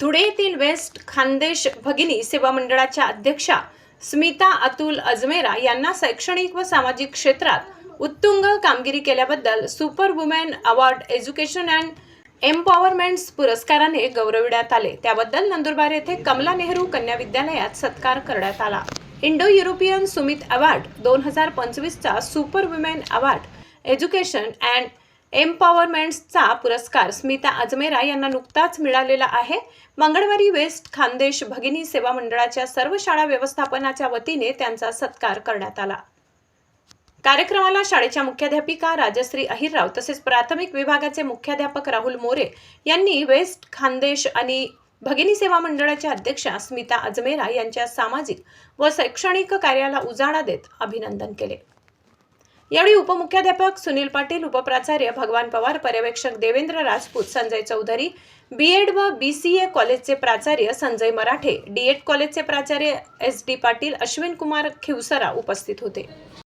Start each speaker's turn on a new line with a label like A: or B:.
A: धुळे येथील वेस्ट खानदेश भगिनी सेवा मंडळाच्या अध्यक्षा स्मिता अतुल अजमेरा यांना शैक्षणिक व सामाजिक क्षेत्रात उत्तुंग कामगिरी केल्याबद्दल super women award education and empowerments पुरस्काराने गौरविण्यात आले. त्याबद्दल नंदुरबार येथे कमला नेहरू कन्या विद्यालयात सत्कार करण्यात आला. इंडो युरोपियन सुमित अवॉर्ड दोन हजार पंचवीसचा super women award education and एम्पॉवरमेंट्सचा पुरस्कार स्मिता अजमेरा यांना नुकताच मिळालेला आहे. मंगळवारी वेस्ट खानदेश भगिनी सेवा मंडळाच्या सर्व शाळा व्यवस्थापनाच्या वतीने त्यांचा सत्कार करण्यात आला. कार्यक्रमाला शाळेच्या मुख्याध्यापिका राजश्री अहिरराव तसेच प्राथमिक विभागाचे मुख्याध्यापक राहुल मोरे यांनी वेस्ट खानदेश आणि भगिनी सेवा मंडळाच्या अध्यक्षा स्मिता अजमेरा यांच्या सामाजिक व शैक्षणिक कार्याला उजाळा देत अभिनंदन केले. यावेळी उपमुख्याध्यापक सुनील पाटील उपप्राचार्य भगवान पवार पर्यवेक्षक देवेंद्र राजपूत संजय चौधरी बीएड व बी सी ए कॉलेजचे प्राचार्य संजय मराठे डीएड कॉलेजचे प्राचार्य एस डी पाटील अश्विन कुमार खिवसरा उपस्थित होते.